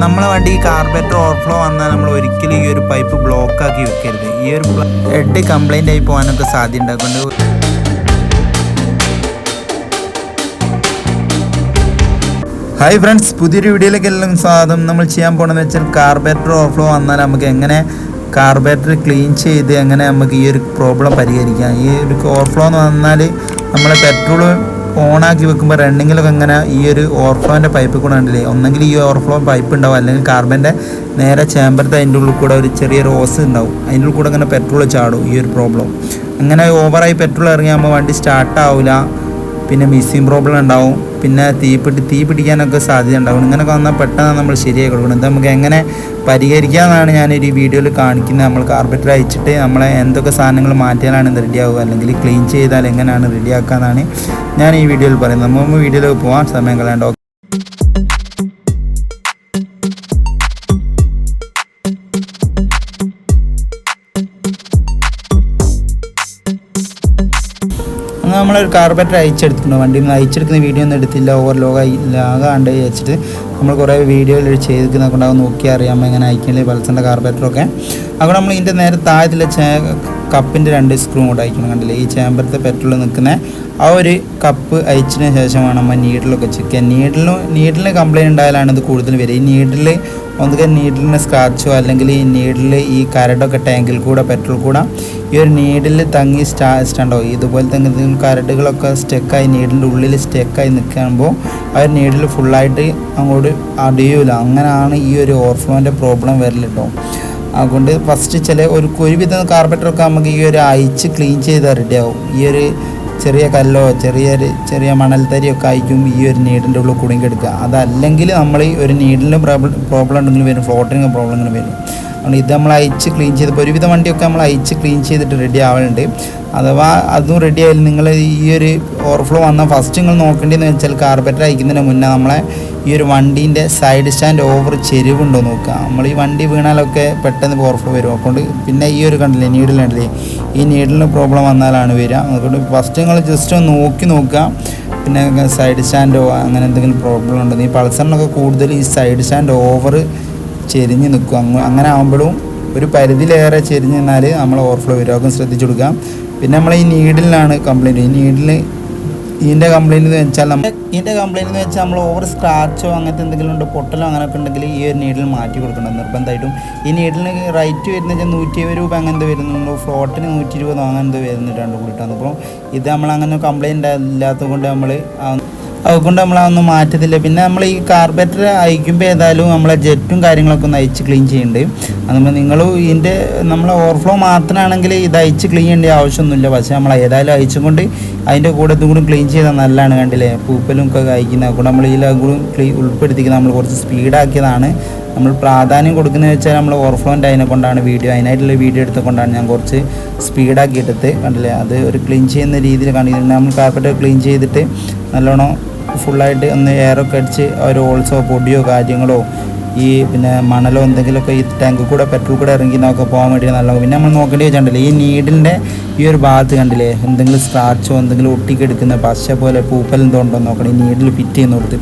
നമ്മളെ വണ്ടി carburettor overflow വന്നാൽ നമ്മൾ ഒരിക്കലും ഈ ഒരു പൈപ്പ് ബ്ലോക്ക് ആക്കി വെക്കരുത്. ഈ ഒരു ഹെഡ് കംപ്ലൈന്റ് ആയി പോകാനൊക്കെ സാധ്യത ഉണ്ടാക്കുന്നുണ്ട്. ഹായ് ഫ്രണ്ട്സ് പുതിയൊരു വീഡിയോയിലേക്ക് എല്ലാം സ്വാഗതം. നമ്മൾ ചെയ്യാൻ പോകണമെന്ന് വെച്ചാൽ കാർബറേറ്റർ ഓവർഫ്ലോ വന്നാൽ നമുക്ക് എങ്ങനെ കാർബറേറ്റർ ക്ലീൻ ചെയ്ത് എങ്ങനെ നമുക്ക് ഈ ഒരു പ്രോബ്ലം പരിഹരിക്കാം. ഈ ഒരു ഓവർഫ്ലോ എന്ന് വന്നാൽ നമ്മൾ പെട്രോൾ ഓണാക്കി വെക്കുമ്പോൾ റണ്ണിങ്ങിലൊക്കെ എങ്ങനെ ഈ ഒരു ഓവർഫ്ലോന്റെ പൈപ്പ് കൂടെ ഉണ്ടല്ലേ ഒന്നെങ്കിൽ ഈ ഓവർഫ്ലോ പൈപ്പ് ഉണ്ടാവും. അല്ലെങ്കിൽ കാർബന്റെ നേരെ ചേമ്പരത്തെ അതിന്റെ ഉള്ളിൽ കൂടെ ഒരു ചെറിയൊരു ഓസ് ഉണ്ടാവും. അതിന്റെ ഉള്ളിൽ കൂടെ ഇങ്ങനെ പെട്രോൾ ചാടും. ഈ ഒരു പ്രോബ്ലം അങ്ങനെ ഓവറായി പെട്രോൾ ഇറങ്ങിയാകുമ്പോൾ വണ്ടി സ്റ്റാർട്ട് ആവില്ല പിന്നെ മിസ്സിങ് പ്രോബ്ലം ഉണ്ടാവും. പിന്നെ തീ പിടി തീ പിടിക്കാനൊക്കെ സാധ്യത ഉണ്ടാവും. ഇങ്ങനെയൊക്കെ വന്നാൽ പെട്ടെന്ന് നമ്മൾ ശരിയായി കൊടുക്കണം. ഇത് നമുക്ക് എങ്ങനെ പരിഹരിക്കാമെന്നാണ് ഞാൻ ഈ വീഡിയോയിൽ കാണിക്കുന്നത്. നമ്മൾ കാർപ്പറ്റർ അയച്ചിട്ട് നമ്മളെ എന്തൊക്കെ സാധനങ്ങൾ മാറ്റിയാലാണ് ഇത് റെഡിയാവുക അല്ലെങ്കിൽ ക്ലീൻ ചെയ്താൽ എങ്ങനെയാണ് റെഡിയാക്കാമെന്നാണ് ഞാൻ ഈ വീഡിയോയിൽ പറയുന്നത്. നമ്മൾ വീഡിയോയിലേക്ക് പോകാൻ സമയം കളയേണ്ട. നമ്മളൊരു കാർബറ്റർ അയച്ചെടുത്തിട്ടുണ്ട് വണ്ടിയിൽ നിന്ന് അയച്ചെടുക്കുന്ന വീഡിയോ ഒന്നും എടുത്തില്ല ഓവർ ലോഗ് ആകാണ്ട് വെച്ചിട്ട് നമ്മൾ കുറേ വീഡിയോയിൽ ചെയ്തിരിക്കുന്ന കൊണ്ട് അത് നോക്കി അറിയാം. എങ്ങനെ അയക്കണേ പൾസറിന്റെ കാർബറ്ററൊക്കെ അപ്പോൾ നമ്മൾ ഇതിന്റെ നേരെ താഴത്തിലെ കപ്പിന്റെ രണ്ട് സ്ക്രൂ കൂടെ അയക്കണം. കണ്ടില്ലേ? ഈ ചേമ്പറത്തെ പെട്രോൾ നിൽക്കുന്ന ആ ഒരു കപ്പ് അയച്ചതിന് ശേഷമാണ് നമ്മൾ നീഡിലൊക്കെ ചെക്ക് നീഡിലും നീഡിലിന് കംപ്ലയിന്റ് ഉണ്ടായാലാണ് ഇത് കൂടുതൽ വരിക. ഈ നീഡിൽ ഒന്നുകിൽ നീഡിലിന് സ്ക്രാച്ചോ അല്ലെങ്കിൽ ഈ നീഡിൽ ഈ കരടൊക്കെ ടാങ്കിൽ കൂടെ പെട്രോൾ കൂടെ ഈ ഒരു നീഡിൽ തങ്ങി സ്റ്റാ സ്റ്റാണ്ടോ ഇതുപോലെ എന്തെങ്കിലും കരടുകളൊക്കെ സ്റ്റെക്കായി നീഡിന്റെ ഉള്ളിൽ സ്റ്റെക്കായി നിൽക്കുമ്പോൾ ആ ഒരു നീഡിൽ ഫുള്ളായിട്ട് അങ്ങോട്ട് അടിയൂല. അങ്ങനെയാണ് ഈ ഒരു ഓർഫോന്റെ പ്രോബ്ലം വരൽ കേട്ടോ അതുകൊണ്ട് ഫസ്റ്റ് ചില ഒരു ഒരുവിധം കാർപ്പറ്ററൊക്കെ നമുക്ക് ഈ ഒരു അയച്ച് ക്ലീൻ ചെയ്താൽ റെഡിയാവും ഈ ഒരു ചെറിയ കല്ലോ ചെറിയൊരു ചെറിയ മണൽത്തരിയൊക്കെ ആയിരിക്കും ഈ ഒരു നീഡിന്റെ ഉള്ളിൽ കുടുങ്ങിയെടുക്കുക അതല്ലെങ്കിൽ നമ്മൾ ഈ ഒരു നീഡിലും പ്രോബ്ലം പ്രോബ്ലം ഉണ്ടെങ്കിലും വരും പ്രോബ്ലം വരും. അതുകൊണ്ട് ഇത് നമ്മൾ അയച്ച് ക്ലീൻ ചെയ്തപ്പോൾ ഒരുവിധ വണ്ടിയൊക്കെ നമ്മൾ അയച്ച് ക്ലീൻ ചെയ്തിട്ട് റെഡി ആവലുണ്ട്. അഥവാ അതും റെഡി ആയാലും നിങ്ങൾ ഈ ഒരു ഓവർഫ്ലോ വന്നാൽ ഫസ്റ്റ് നിങ്ങൾ നോക്കേണ്ടതെന്ന് വെച്ചാൽ കാർപ്പറ്റർ അയക്കുന്നതിന് മുന്നേ നമ്മളെ ഈ ഒരു വണ്ടീന്റെ സൈഡ് സ്റ്റാൻഡ് ഓവർ ചെരിവുണ്ടോ നോക്കുക. നമ്മൾ ഈ വണ്ടി വീണാലൊക്കെ പെട്ടെന്ന് ഓവർഫ്ലോ വരും. അതുകൊണ്ട് പിന്നെ ഈ ഒരു കണ്ടില്ലേ നീഡിൽ കണ്ടില്ലേ ഈ നീഡിലിന് പ്രോബ്ലം വന്നാലാണ് വരിക. അതുകൊണ്ട് ഫസ്റ്റ് നിങ്ങൾ ജസ്റ്റ് ഒന്ന് നോക്കി നോക്കുക. പിന്നെ സൈഡ് സ്റ്റാൻഡോ അങ്ങനെ എന്തെങ്കിലും പ്രോബ്ലം ഉണ്ടെങ്കിൽ ഈ പൾസറിനൊക്കെ കൂടുതൽ ഈ സൈഡ് സ്റ്റാൻഡ് ഓവർ ചെരിഞ്ഞ് നിൽക്കും. അങ്ങ് അങ്ങനെ ആകുമ്പോഴും ഒരു പരിധിയിലേറെ ചെരിഞ്ഞ് നിന്നാൽ നമ്മൾ ഓവർഫ്ലോ അതൊക്കെ ശ്രദ്ധിച്ചു കൊടുക്കാം. പിന്നെ നമ്മൾ ഈ നീഡിലാണ് കംപ്ലയിന്റ് ഈ നീഡിൽ ഇതിന്റെ കംപ്ലയിന്റ് എന്ന് വെച്ചാൽ നമ്മൾ ഇതിന്റെ കംപ്ലയിന്റ് എന്ന് വെച്ചാൽ നമ്മൾ ഓവർ സ്ക്രാച്ചോ അങ്ങനത്തെ എന്തെങ്കിലും ഉണ്ട് പൊട്ടലോ അങ്ങനെയൊക്കെ ഉണ്ടെങ്കിൽ ഈ ഒരു നീഡിൽ മാറ്റി കൊടുക്കണം നിർബന്ധമായിട്ടും. ഈ നീഡിലിന് റൈറ്റ് വരുന്ന വെച്ചാൽ നൂറ്റി ഇരുപത് രൂപ അങ്ങനത്തെ വരുന്നുള്ളൂ ഫ്ലോട്ടിന് നൂറ്റി ഇരുപതോ അങ്ങനെ വരുന്നുണ്ട് രണ്ട് കൂടിയിട്ടാണ് അപ്പോൾ ഇത് നമ്മൾ അങ്ങനെ കംപ്ലയിന്റ് ഇല്ലാത്തത് കൊണ്ട് നമ്മൾ അതുകൊണ്ട് നമ്മൾ അതൊന്നും മാറ്റത്തില്ല. പിന്നെ നമ്മൾ ഈ കാർബറ്റർ അയക്കുമ്പോൾ ഏതായാലും നമ്മളെ ജെറ്റും കാര്യങ്ങളൊക്കെ ഒന്ന് അയച്ച് ക്ലീൻ ചെയ്യുന്നുണ്ട് അതുമ്പോൾ നിങ്ങൾ ഇതിന്റെ നമ്മൾ ഓവർഫ്ലോ മാത്രമാണെങ്കിൽ ഇത് അയച്ച് ക്ലീൻ ചെയ്യേണ്ട ആവശ്യമൊന്നുമില്ല. പക്ഷേ നമ്മൾ ഏതായാലും അയച്ചുകൊണ്ട് അതിന്റെ കൂടെ ഇതും കൂടി ക്ലീൻ ചെയ്താൽ നല്ലതാണ് കണ്ടില്ലേ? പൂപ്പലും ഒക്കെ അയക്കുന്നത് കൂടെ നമ്മൾ അതും കൂടി ഉൾപ്പെടുത്തിക്കുന്നത് നമ്മൾ കുറച്ച് സ്പീഡാക്കിയതാണ് നമ്മൾ പ്രാധാന്യം കൊടുക്കുന്നത് വെച്ചാൽ നമ്മൾ ഓവർഫ്ലോന്റെ അതിനെ കൊണ്ടാണ്. വീഡിയോ അതിനായിട്ടുള്ള വീഡിയോ എടുത്തുകൊണ്ടാണ് ഞാൻ കുറച്ച് സ്പീഡാക്കി എടുത്ത് കണ്ടില്ലേ? അത് ഒരു ക്ലീൻ ചെയ്യുന്ന രീതിയിൽ കാണിക്കുന്നുണ്ട്. നമ്മൾ കാർപ്പറ്റ് ക്ലീൻ ചെയ്തിട്ട് നല്ലോണം ഫുള്ളായിട്ട് ഒന്ന് എയറൊക്കെ അടിച്ച് ഒരു ഓൾസോ പൊടിയോ കാര്യങ്ങളോ ഈ പിന്നെ മണലോ എന്തെങ്കിലുമൊക്കെ ഈ ടാങ്ക് കൂടെ പെട്രോൾ കൂടെ ഇറങ്ങി നമുക്ക് പോകാൻ വേണ്ടി നല്ല പിന്നെ നമ്മൾ നോക്കേണ്ടി വെച്ചിട്ടുണ്ടല്ലോ ഈ നീഡിലിന്റെ ഈ ഒരു ഭാഗത്ത് കണ്ടില്ലേ? എന്തെങ്കിലും സ്ക്രാച്ചോ എന്തെങ്കിലും ഒട്ടിക്കെടുക്കുന്ന പശ പോലെ പൂപ്പൽ എന്തോ ഉണ്ടോ നോക്കണം. ഈ നീഡിൽ ഫിറ്റ് ചെയ്യുന്ന കൊടുത്ത്.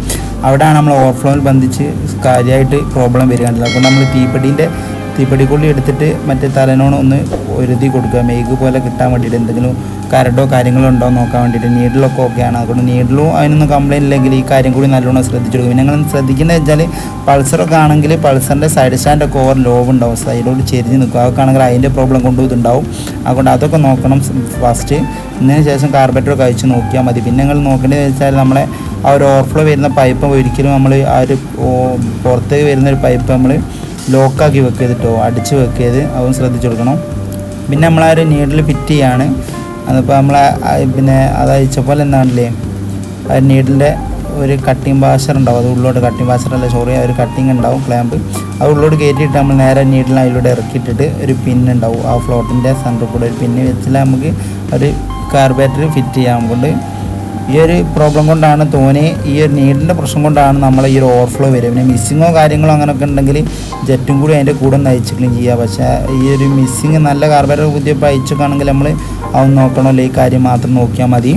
അവിടെയാണ് നമ്മൾ ഓവർഫ്ലോയിൽ ബന്ധിച്ച് കാര്യമായിട്ട് പ്രോബ്ലം വരികയാണല്ലോ അപ്പോൾ നമ്മൾ തീപ്പെടീന്റെ തീപ്പെടിക്കുള്ളി എടുത്തിട്ട് മറ്റേ തലനോണം ഒന്ന് ഒരുതി കൊടുക്കുക. മെയ്ക്ക് പോലെ കിട്ടാൻ വേണ്ടിയിട്ട് എന്തെങ്കിലും കരടോ കാര്യങ്ങളോ ഉണ്ടോ നോക്കാൻ വേണ്ടിയിട്ട് നീഡിലൊക്കെ ഓക്കെയാണ് അതുകൊണ്ട് നീഡിലും അതിനൊന്നും കംപ്ലയിന്റ് ഇല്ലെങ്കിൽ ഈ കാര്യം കൂടി നല്ലോണം ശ്രദ്ധിച്ചെടുക്കും പിന്നെ നിങ്ങൾ ശ്രദ്ധിക്കുന്നത് വെച്ചാൽ പൾസറൊക്കെ ആണെങ്കിൽ പൾസറിന്റെ സൈഡ് സ്റ്റാൻഡൊക്കെ ഓവർ ലോവ് ഉണ്ടാവും. സൈഡോട് ചെരിഞ്ഞ് നിൽക്കും. അതൊക്കെ ആണെങ്കിൽ അതിന്റെ പ്രോബ്ലം കൊണ്ടു ഇതുണ്ടാവും. അതുകൊണ്ട് അതൊക്കെ നോക്കണം ഫസ്റ്റ് ഇതിന് ശേഷം കാർബറ്ററൊക്കെ അയച്ച് നോക്കിയാൽ മതി. പിന്നെ നിങ്ങൾ നോക്കേണ്ടത് വെച്ചാൽ നമ്മളെ ആ ഒരു ഓവർഫ്ലോ വരുന്ന പൈപ്പ് ഒരിക്കലും നമ്മൾ ആ ഒരു പുറത്തേക്ക് വരുന്ന ഒരു പൈപ്പ് നമ്മൾ ലോക്കാക്കി വെക്കരുത് അടിച്ച് വെക്കരുത്. അതും ശ്രദ്ധിച്ചു കൊടുക്കണം. പിന്നെ നമ്മൾ ആ ഒരു നീഡിൽ ഫിറ്റ് ചെയ്യാണ്. അതിപ്പോൾ നമ്മൾ പിന്നെ അത് അയച്ചപ്പോൾ എന്താണല്ലേ? ആ നീഡിന്റെ ഒരു കട്ടിങ് ബാസർ ഉണ്ടാവും. അത് ഉള്ളോട്ട് കട്ടിങ് ബാസർ അല്ല സോറി ആ ഒരു കട്ടിങ് ഉണ്ടാവും ക്ലാമ്പ് അത് ഉള്ളോട്ട് കയറ്റിയിട്ട് നമ്മൾ നേരെ നീഡിൽ അതിലൂടെ ഇറക്കിയിട്ടിട്ട് ഒരു പിൻ ഉണ്ടാവും. ആ ഫ്ലോട്ടിന്റെ സെന്ററിൽ കൂടെ ഒരു പിന്ന് വെച്ചാൽ നമുക്ക് ഒരു കാർബേറ്റർ ഫിറ്റ് ചെയ്യാൻ കൊണ്ട് ഈ ഒരു പ്രോബ്ലം കൊണ്ടാണ് തോനെ ഈ ഒരു നീഡിന്റെ പ്രശ്നം കൊണ്ടാണ് നമ്മൾ ഈ ഒരു ഓവർഫ്ലോ വരിക പിന്നെ മിസ്സിങ്ങോ കാര്യങ്ങളോ അങ്ങനെയൊക്കെ ഉണ്ടെങ്കിൽ ജെറ്റും കൂടി അതിന്റെ കൂടെ ഒന്ന് അയച്ച് ക്ലീൻ ചെയ്യുക പക്ഷേ ഈ ഒരു മിസ്സിങ് നല്ല കാർബറേറ്റർ പുതിയപ്പോൾ അയച്ചൊക്കെയാണെങ്കിൽ നമ്മൾ അതൊന്നും നോക്കണമല്ലോ ഈ കാര്യം മാത്രം നോക്കിയാൽ മതി.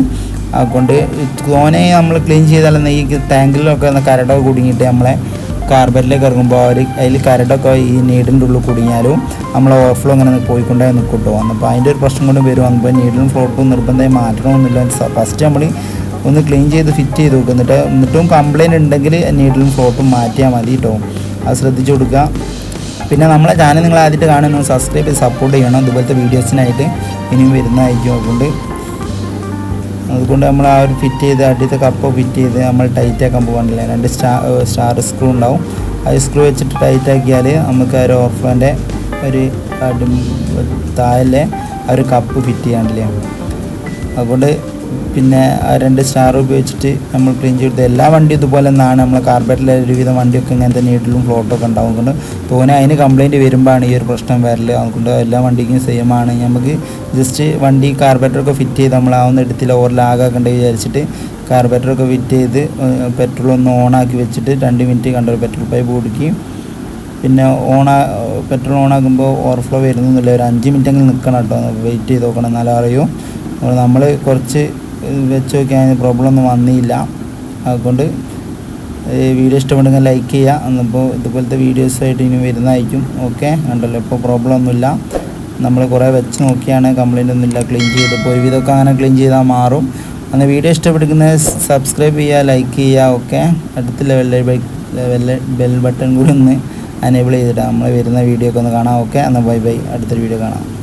അതുകൊണ്ട് തോനെ നമ്മൾ ക്ലീൻ ചെയ്താൽ ഈ ടാങ്കിലൊക്കെ കരടൊക്കെ കുടുങ്ങിയിട്ട് നമ്മളെ കാർബറ്റിലേക്ക് ഇറങ്ങുമ്പോൾ അവർ അതിൽ കരടൊക്കെ ഈ നീഡിന്റെ ഉള്ളിൽ കുടുങ്ങിയാലും നമ്മൾ ഓവർഫ്ലോ അങ്ങനെ പോയിക്കൊണ്ടേ നിൽക്കും കേട്ടോ. അപ്പോൾ അതിന്റെ ഒരു പ്രശ്നം കൊണ്ട് വരും. അപ്പോൾ നീഡിലും ഫ്ലോട്ടും നിർബന്ധമായി മാറ്റണമെന്നില്ല. ഫസ്റ്റ് നമ്മൾ ഒന്ന് ക്ലീൻ ചെയ്ത് ഫിറ്റ് ചെയ്ത് നോക്കുക എന്നിട്ട് എന്നിട്ടും കംപ്ലയിന്റ് ഉണ്ടെങ്കിൽ നീഡിലും ഫ്ലോട്ടും മാറ്റിയാൽ മതി കേട്ടോ അത് ശ്രദ്ധിച്ചു കൊടുക്കുക. പിന്നെ നമ്മളെ ചാനൽ നിങ്ങൾ ആദ്യമായിട്ട് കാണുന്നു സബ്സ്ക്രൈബ് ചെയ്ത് സപ്പോർട്ട് ചെയ്യണം. ഇതുപോലത്തെ വീഡിയോസിനായിട്ട് ഇനിയും വരുന്നതായിരിക്കും അതുകൊണ്ട്. അതുകൊണ്ട് നമ്മൾ ആ ഒരു ഫിറ്റ് ചെയ്ത് അടിയത്തെ കപ്പ് ഫിറ്റ് ചെയ്ത് നമ്മൾ ടൈറ്റ് ആക്കാൻ പോകാനില്ല രണ്ട് സ്റ്റാർ സ്റ്റാർ സ്ക്രൂ ഉണ്ടാവും. അത് സ്ക്രൂ വെച്ചിട്ട് ടൈറ്റ് ആക്കിയാൽ നമുക്ക് ആ ഒരു ഓഫറിന്റെ ഒരു താഴെ ഒരു കപ്പ് ഫിറ്റ് ചെയ്യാണ്ടില്ലേ അതുകൊണ്ട് പിന്നെ ആ രണ്ട് സ്റ്റാർ ഉപയോഗിച്ചിട്ട് നമ്മൾ ക്ലീൻ ചെയ്ത് എല്ലാ വണ്ടിയും ഇതുപോലെ തന്നെയാണ് നമ്മളെ കാർബറ്റിലെ ഒരുവിധം വണ്ടിയൊക്കെ ഇങ്ങനെ തന്നെ നീട്ടിലും ഫ്ലോട്ടൊക്കെ ഉണ്ടാവും കൊണ്ട് തോന്നെ അതിന് കംപ്ലയിന്റ് വരുമ്പോഴാണ് ഈ ഒരു പ്രശ്നം വരൽ. അതുകൊണ്ട് എല്ലാ വണ്ടിക്കും സെയിം ആണ്. നമുക്ക് ജസ്റ്റ് വണ്ടി കാർബറ്ററൊക്കെ ഫിറ്റ് ചെയ്ത് നമ്മൾ ആ ഒന്ന് എടുത്തില്ല ലാഗാക്കണ്ട വിചാരിച്ചിട്ട് കാർബറ്ററൊക്കെ ഫിറ്റ് ചെയ്ത് പെട്രോൾ ഒന്ന് ഓണാക്കി വെച്ചിട്ട് രണ്ട് മിനിറ്റ് കണ്ടൊരു പെട്രോൾ പൈപ്പ് കൊടുക്കുകയും പിന്നെ ഓണാ പെട്രോൾ ഓണാക്കുമ്പോൾ ഓവർഫ്ലോ വരുന്നില്ല ഒരു അഞ്ച് മിനിറ്റ് എങ്കിലും നിൽക്കണം കേട്ടോ. വെയിറ്റ് ചെയ്ത് നോക്കണം എന്നാലും അറിയും. നമ്മൾ കുറച്ച് വെച്ച് നോക്കിയാൽ പ്രോബ്ലം ഒന്നും വന്നില്ല. അതുകൊണ്ട് വീഡിയോ ഇഷ്ടപ്പെടുമെങ്കിൽ ലൈക്ക് ചെയ്യുക. എന്നിപ്പോൾ ഇതുപോലത്തെ വീഡിയോസായിട്ട് ഇനി വരുന്നതായിരിക്കും. ഓക്കെ? ഉണ്ടല്ലോ ഇപ്പോൾ പ്രോബ്ലം ഒന്നുമില്ല നമ്മൾ കുറേ വെച്ച് നോക്കിയാണ്. കംപ്ലൈന്റ് ഒന്നുമില്ല ക്ലീൻ ചെയ്തപ്പോൾ ഒരുവിധമൊക്കെ അങ്ങനെ ക്ലീൻ ചെയ്താൽ മാറും. അന്ന് വീഡിയോ ഇഷ്ടപ്പെടുന്ന സബ്സ്ക്രൈബ് ചെയ്യുക ലൈക്ക് ചെയ്യുക. ഓക്കെ? അടുത്ത ലെവലിൽ ബെൽ ബട്ടൺ കൂടി ഒന്ന് അനേബിൾ ചെയ്തിട്ട് നമ്മൾ വരുന്ന വീഡിയോ ഒക്കെ ഒന്ന് കാണാം. ഓക്കെ? എന്നാൽ ബൈ ബൈ. അടുത്തൊരു വീഡിയോ കാണാം.